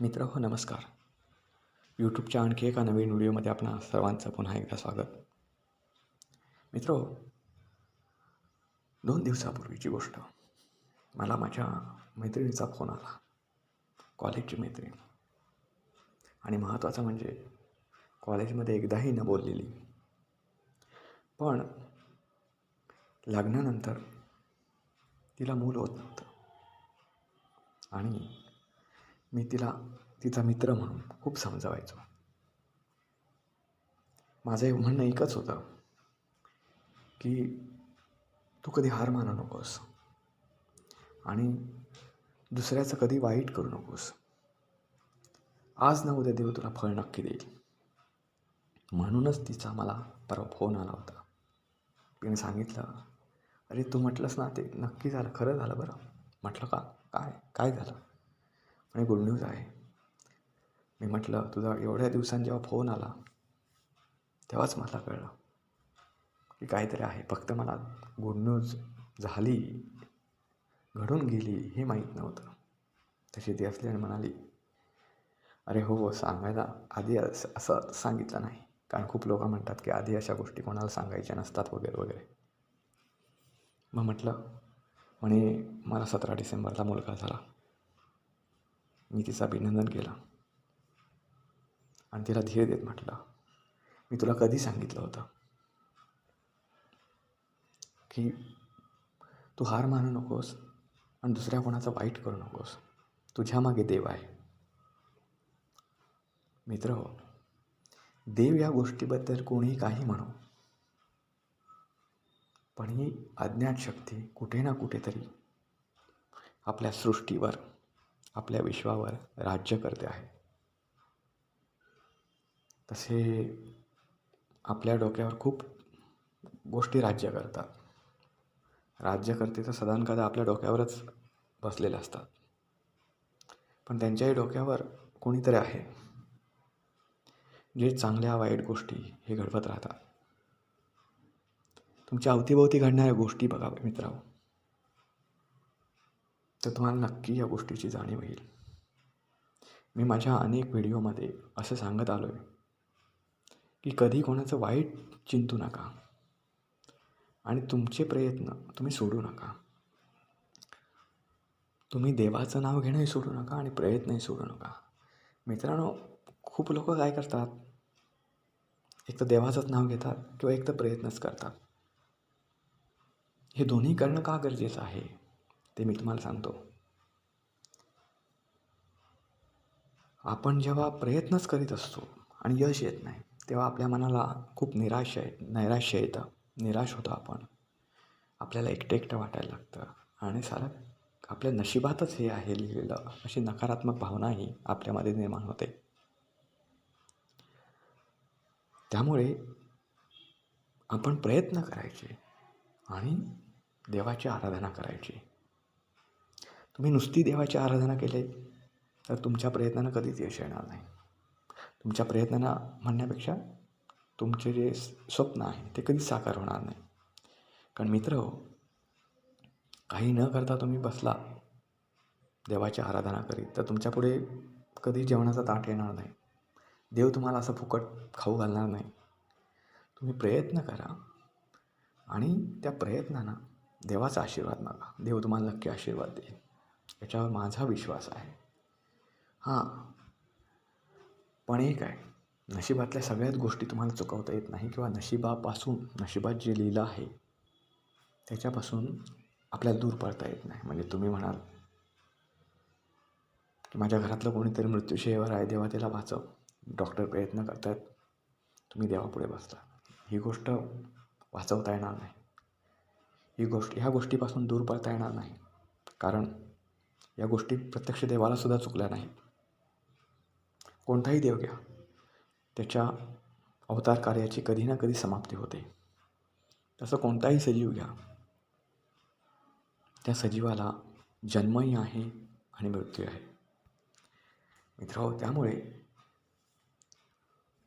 मित्र हो नमस्कार. यूट्यूबच्या आणखी एका नवीन व्हिडिओमध्ये आपणा सर्वांचं पुन्हा एकदा स्वागत. मित्र दोन दिवसापूर्वीची गोष्ट. मला माझ्या मैत्रिणीचा फोन आला. कॉलेजची मैत्रीण. आणि महत्त्वाचं म्हणजे कॉलेजमध्ये एकदाही न बोललेली. पण लग्नानंतर तिला मूल होत नव्हतं. आणि मी तिला तिचा मित्र म्हणून खूप समजावायचो. माझं म्हणणं एकच होतं की तू कधी हार मानू नकोस आणि दुसऱ्याचं कधी वाईट करू नकोस. आज ना उद्या देव तुला फळ नक्की देईल. म्हणूनच तिचा मला परवा फोन आला होता. तिने सांगितलं अरे तू म्हटलंस ना ते नक्की झालं खरं झालं बरं. म्हटलं का? काय? काय झालं? आणि गुड न्यूज आहे. मी म्हटलं तुझा एवढ्या दिवसांनी जेव्हा फोन आला तेव्हाच मला कळलं की काहीतरी आहे. फक्त मला गुड न्यूज झाली घडून गेली हे माहीत नव्हतं. तशी ती असली आणि म्हणाली अरे हो हो सांगायला आधी असं असं सांगितलं नाही. कारण खूप लोक म्हणतात की आधी अशा गोष्टी कोणाला सांगायच्या नसतात वगैरे वगैरे. मग म्हटलं म्हणे मला सतरा डिसेंबरला मुलगा झाला. मी तिचं अभिनंदन केलं. आणि तिला धीर देत म्हटलं मी तुला कधी सांगितलं होतं की तू हार मानू नकोस आणि दुसऱ्या कोणाचं वाईट करू नकोस? तुझ्या मागे देव आहे. मित्र हो देव या गोष्टीबद्दल कोणीही काही म्हणू. पण ही अज्ञात शक्ती कुठे ना कुठेतरी आपल्या सृष्टीवर आपल्या विश्वावर राज्य करते आहे. तसे आपल्या डोक्यावर खूप गोष्टी राज्य करतात. राज्य करते तर सदानकदा आपल्या डोक्यावरच बसलेले असतात. पण त्यांच्याही डोक्यावर कोणीतरी आहे. जे चांगल्या वाईट गोष्टी हे घडवत राहतात. तुमच्या अवतीभोवती घडणाऱ्या गोष्टी बघा मित्रांनो. तर तुम्हाला नक्की या गोष्टीची जाणीव होईल. मी माझ्या अनेक व्हिडिओमध्ये असं सांगत आलो आहे की कधी कोणाचं वाईट चिंतू नका आणि तुमचे प्रयत्न तुम्ही सोडू नका. तुम्ही देवाचं नाव घेणंही सोडू नका आणि प्रयत्नही सोडू नका. मित्रांनो खूप लोक काय करतात? एक तर देवाचंच नाव घेतात किंवा एक तर प्रयत्नच करतात. हे दोन्ही करणं का गरजेचं आहे? ते मी तुम्हाला सांगतो. आपण जेव्हा प्रयत्नच करीत असतो आणि यश येत नाही तेव्हा आपल्या मनाला खूप निराश आहे नैराश्य येतं निराश होतो आपण. आपल्याला एकटं एकटं वाटायला लागतं आणि सारं आपल्या नशिबातच हे आहे लिहिलेलं. अशी नकारात्मक भावनाही आपल्यामध्ये निर्माण होते. त्यामुळे आपण प्रयत्न करायचे आणि देवाची आराधना करायची. तुम्ही नुसती देवाची आराधना केली तर तुमच्या प्रयत्नानं कधीच यश येणार नाही. तुमच्या प्रयत्नांना म्हणण्यापेक्षा तुमचे जे स्वप्न आहे ते कधीच साकार होणार नाही. कारण मित्र हो काही न करता तुम्ही बसला देवाची आराधना करीत तर तुमच्यापुढे कधी जेवणाचा ताट येणार नाही. देव तुम्हाला असं फुकट खाऊ घालणार नाही. तुम्ही प्रयत्न करा आणि त्या प्रयत्नांना देवाचा आशीर्वाद मागा. देव तुम्हाला नक्की आशीर्वाद देईल. याच्यावर माझा विश्वास आहे. हां. पण एक आहे नशिबातल्या सगळ्याच गोष्टी तुम्हाला चुकवता येत नाही किंवा नशिबापासून नशिबात जे लिहिलं आहे त्याच्यापासून आपल्याला दूर पडता येत नाही. म्हणजे तुम्ही म्हणाल की माझ्या घरातलं कोणीतरी मृत्यूशयवर आहे देवा त्याला वाचव. डॉक्टर प्रयत्न करतात तुम्ही देवापुढे बसता. ही गोष्ट वाचवता येणार नाही. ही गोष्ट ह्या गोष्टीपासून दूर पडता येणार नाही. कारण या गोष्टी प्रत्यक्ष देवालासुद्धा चुकल्या नाहीत. कोणताही देव घ्या त्याच्या अवतार कार्याची कधी ना कधी समाप्ती होते. तसं कोणताही सजीव घ्या त्या सजीवाला जन्मही आहे आणि मृत्यू आहे. मित्र त्यामुळे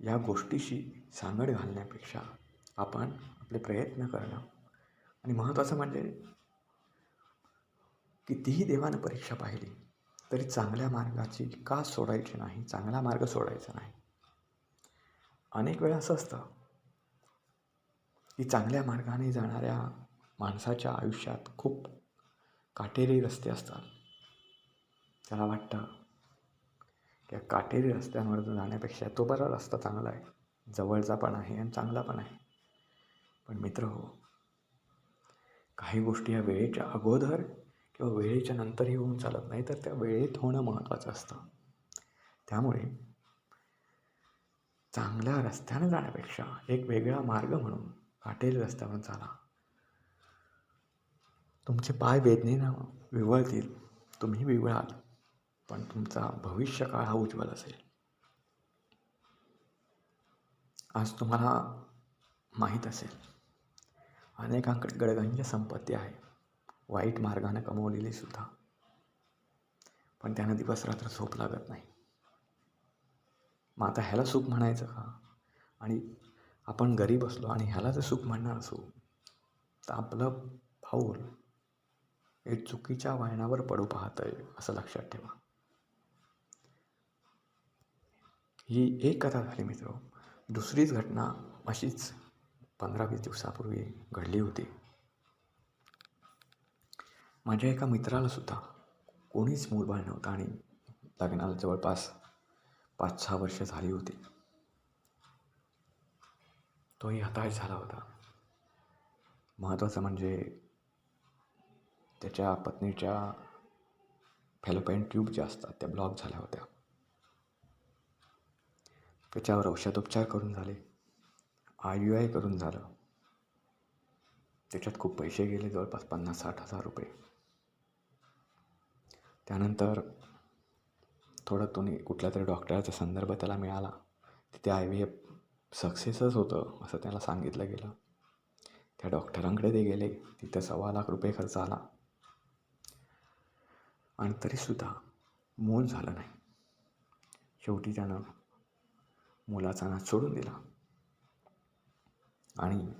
या गोष्टीशी सांगड घालण्यापेक्षा आपण आपले प्रयत्न करणं आणि महत्त्वाचं म्हणजे कितीही देवानं परीक्षा पाहिली तरी चांगल्या मार्गाची का सोडायची नाही? चांगला मार्ग सोडायचा नाही. अनेक वेळा असं असतं की चांगल्या मार्गाने जाणाऱ्या माणसाच्या आयुष्यात खूप काटेरी रस्ते असतात. त्याला वाटतं की काटेरी रस्त्यांवर जाण्यापेक्षा तो बरा रस्ता चांगला आहे. जवळचा पण आहे आणि चांगला पण आहे. पण मित्र हो काही गोष्टी या वेळेच्या अगोदर किंवा वेळेच्या नंतरही होऊन चालत नाही तर त्या वेळेत होणं महत्त्वाचं असतं. त्यामुळे चांगल्या रस्त्यानं जाण्यापेक्षा एक वेगळा मार्ग म्हणून काटेल रस्त्यावरून चाला. तुमचे पाय वेदनेनं विवळतील तुम्ही विवळाल पण तुमचा भविष्यकाळ हा उज्ज्वल असेल. आज तुम्हाला माहीत असेल अनेकांकडे गडगंज संपत्ती आहे. वाईट मार्गानं कमवलेली सुद्धा. पण त्यांना दिवस रात्र झोप लागत नाही. मग आता ह्याला सुख म्हणायचं का? आणि आपण गरीब असलो आणि ह्याला जर सुख म्हणणार असू तर आपलं पाऊल हे चुकीच्या वळणावर पडू पाहत आहे असं लक्षात ठेवा. ही एक कथा झाली मित्र. दुसरीच घटना अशीच पंधरा वीस दिवसापूर्वी घडली होती. माझ्या एका मित्राला सुद्धा कोणीच मूलबाळ नव्हतं आणि लग्नाला जवळपास पाच सहा वर्ष झाली होती. तोही हताश झाला होता. महत्त्वाचं म्हणजे त्याच्या पत्नीच्या फॅलोपाईन ट्यूब ज्या असतात त्या ब्लॉक झाल्या होत्या. त्याच्यावर औषधोपचार करून झाले. आय यू आय करून झालं. त्याच्यात खूप पैसे गेले जवळपास पन्नास साठ हजार रुपये. त्यानंतर थोडं तुम्ही कुठल्या तरी डॉक्टराचा संदर्भ त्याला मिळाला. तिथे आय व्ही एफ सक्सेसच होतं असं त्याला सांगितलं गेलं. त्या डॉक्टरांकडे ते गेले. तिथं सव्वा लाख रुपये खर्च आला. आणि तरीसुद्धा मूल झालं नाही. शेवटी त्यानं मुलाचा नाच सोडून दिला. आणि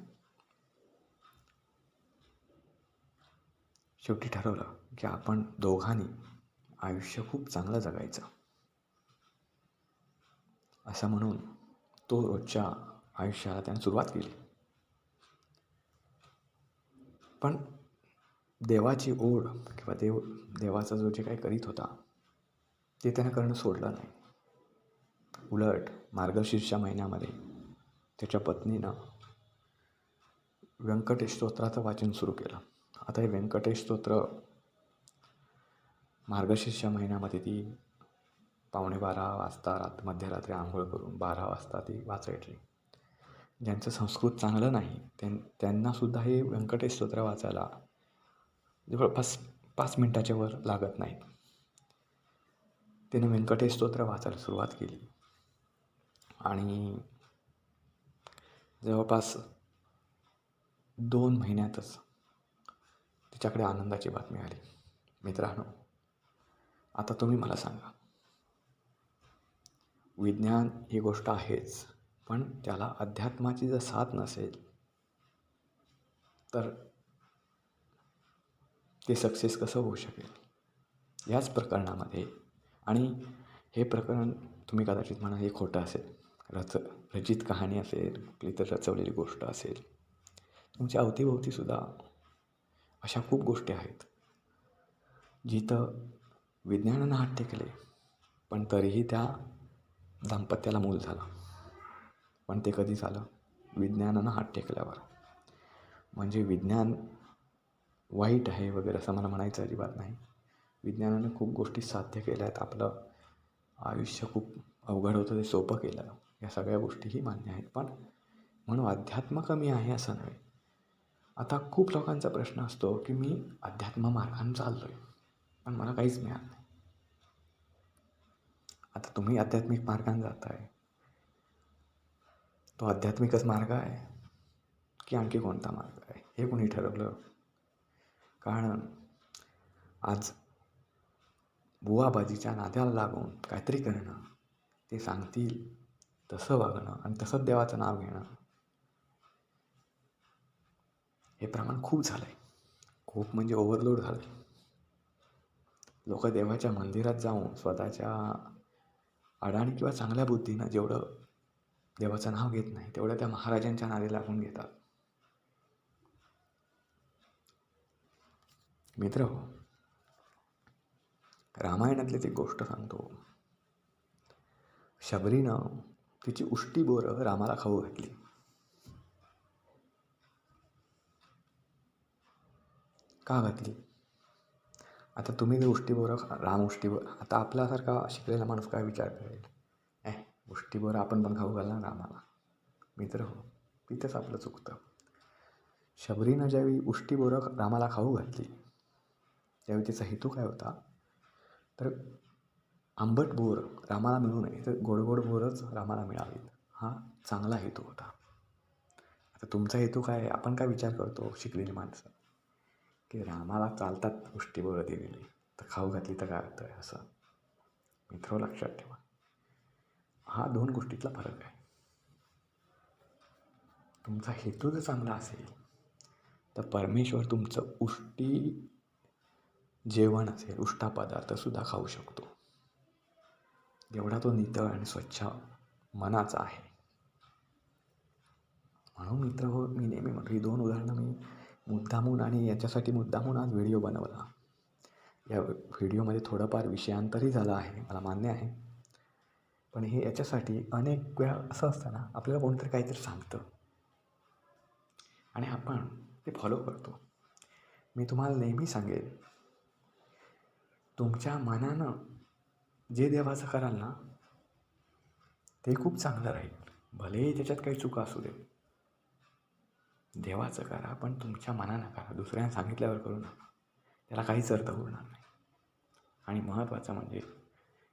शेवटी ठरवलं की आपण दोघांनी आयुष्य खूप चांगलं जगायचं. असं म्हणून तो रोजच्या आयुष्याला त्याने सुरुवात केली. पण देवाची ओढ किंवा देव देवाचा जो जे काही करीत होता ते त्यानं करणं सोडलं नाही. उलट मार्गशीर्षच्या महिन्यामध्ये त्याच्या पत्नीनं व्यंकटेश स्तोत्राचं वाचन सुरू केलं. आता हे व्यंकटेश स्तोत्र मार्गशीर्षच्या महिन्यामध्ये ती पावणे बारा वाजता रात मध्यरात्री आंघोळ करून बारा वाजता ती वाचायची. ज्यांचं संस्कृत चांगलं नाही त्यां त्यांनासुद्धा हे व्यंकटेश स्तोत्र वाचायला जवळपास पाच मिनटाच्या वर लागत नाही. तिने व्यंकटेश स्तोत्र वाचायला सुरुवात केली. आणि जवळपास दोन महिन्यातच तिच्याकडे आनंदाची बातमी आली. मित्रांनो आता तुम्ही मला सांगा. विज्ञान ही गोष्ट आहेच पण त्याला अध्यात्माची जर साथ नसेल तर ते सक्सेस कसं होऊ शकेल? याच प्रकरणामध्ये आणि हे प्रकरण तुम्ही कदाचित म्हणा हे खोटं असेल. रच रचित कहाणी असेल कुठली तर रचवलेली गोष्ट असेल. तुमच्या अवतीभोवतीसुद्धा अशा खूप गोष्टी आहेत जिथं विज्ञानानं हात टेकले पण तरीही त्या दाम्पत्याला मूल झालं. पण ते कधी झालं? विज्ञानानं हात टेकल्यावर म्हणजे विज्ञान वाईट आहे वगैरे असं मला म्हणायचं अजिबात नाही. विज्ञानानं खूप गोष्टी साध्य केल्या आहेत. आपलं आयुष्य खूप अवघड होतं ते सोपं केलं. या सगळ्या गोष्टीही मान्य आहेत. पण म्हणून अध्यात्म कमी आहे असं नव्हे. आता खूप लोकांचा प्रश्न असतो की मी अध्यात्म मार्गाने चाललो आहे पण मला काहीच मिळालं नाही. आता तुम्ही आध्यात्मिक मार्गाने जाताय. तो आध्यात्मिकच मार्ग आहे की आणखी कोणता मार्ग आहे? हे कोणी ठरवलं? कारण आज बुवाबाजीच्या नाद्याला लागून काहीतरी करणं ते सांगतील तसं वागणं आणि तसंच देवाचं नाव घेणं हे प्रमाण खूप झालं आहे खूप म्हणजे ओव्हरलोड झालं आहे लोक देवाच्या मंदिरात जाऊन स्वतःच्या अडाणी किंवा चांगल्या बुद्धीनं जेवढं देवाचं नाव घेत नाही तेवढं त्या महाराजांच्या नादी लागून घेतात. मित्र हो रामायणातलीच एक गोष्ट सांगतो. शबरीनं तिची उष्टी बोरं रामाला खाऊ घातली. का घातली? आता तुम्ही जर उष्टी राम उष्टीबोर आता आपल्यासारखा शिकलेला माणूस काय विचार करेल? ए उष्टी आपण पण खाऊ घालणार रामाला. मित्र हो तिथंच आपलं चुकतं. शबरीनं ज्यावेळी उष्टीबोरक रामाला खाऊ घातली त्यावेळी तिचा हेतू काय होता? तर आंबट बोर रामाला मिळू नये तर गोड गोड बोरच रामाला मिळावीत. हा चांगला हेतू होता. आता तुमचा हेतू काय आहे? आपण काय विचार करतो शिकलेली माणसं? की रामाला चालतात गोष्टी बोरं दिलेली तर खाऊ घातली तर काय होतं असं. मित्र लक्षात ठेवा. हा दोन गोष्टीतला फरक आहे. तुमचा हेतू जर चांगला असेल तर परमेश्वर तुमचं उष्टी जेवण असेल उष्टा पदार्थसुद्धा खाऊ शकतो. एवढा तो नितळ आणि स्वच्छ मनाचा आहे. म्हणून मित्र हो मी नेहमी म्हटलं ही दोन उदाहरणं मी मुद्दामून आणि याच्यासाठी मुद्दामून आज व्हिडिओ बनवला. या व्हिडिओमध्ये थोडंफार विषयांतरही झालं आहे मला मान्य आहे. पण हे याच्यासाठी अनेक वेळा असं असतं ना आपल्याला कोणतरी काहीतरी सांगतं. आणि आपण ते फॉलो करतो. मी तुम्हाला नेहमी सांगेल तुमच्या मनानं जे देवाचं कराल ना ते खूप चांगलं राहील. भलेही त्याच्यात काही चुका असू दे देवाचं करा पण तुमच्या मनानं करा. दुसऱ्यांना सांगितल्यावर करू नका. त्याला काहीच अर्थ होणार नाही. आणि महत्त्वाचं म्हणजे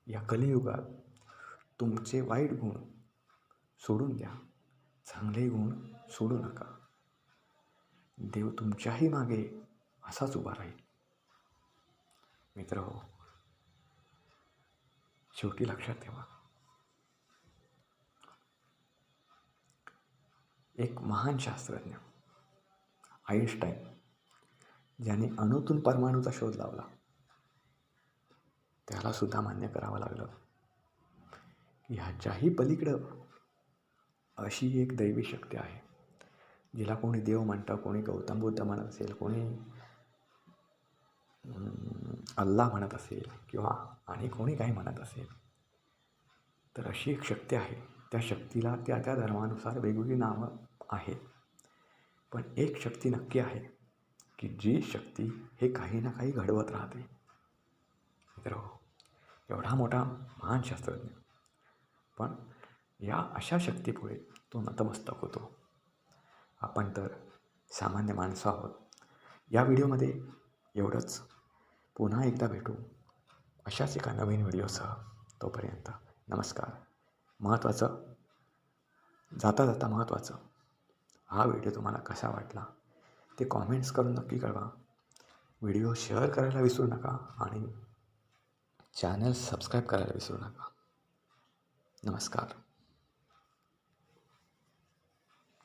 या कलियुगात तुमचे वाईट गुण सोडून द्या. चांगले गुण सोडू नका. देव तुमच्याही मागे असाच उभा राहील. मित्र हो शेवटी लक्षात ठेवा. एक महान शास्त्रज्ञ आईन्स्टाईन ज्याने अणुतून परमाणूचा शोध लावला. त्याला सुद्धा मान्य करावं लागलं. की ह्याच्याही पलीकडं अशी एक दैवी शक्ती आहे जिला कोणी देव म्हणतं कोणी गौतम बुद्ध म्हणत असेल कोणी अल्ला म्हणत असेल किंवा आणि कोणी काही म्हणत असेल तर अशी एक शक्ती आहे. त्या शक्तीला त्या त्या धर्मानुसार वेगवेगळी नावं आहेत. पण एक शक्ती नक्की आहे की जी शक्ती हे काही ना काही घडवत राहते. मित्र एवढा मोठा महान शास्त्रज्ञ पण या अशा शक्तीपुढे तो नतमस्तक होतो. आपण तर सामान्य माणसं आहोत. या व्हिडिओमध्ये एवढंच. पुन्हा एकदा भेटू अशाच एका नवीन व्हिडिओसह. तोपर्यंत नमस्कार. महत्त्वाचं जाता जाता महत्त्वाचं. हा व्हिडिओ तुम्हाला कसा वाटला ते कॉमेंट्स करून नक्की कळवा. व्हिडिओ शेअर करायला विसरू नका आणि चॅनल सबस्क्राईब करायला विसरू नका. नमस्कार.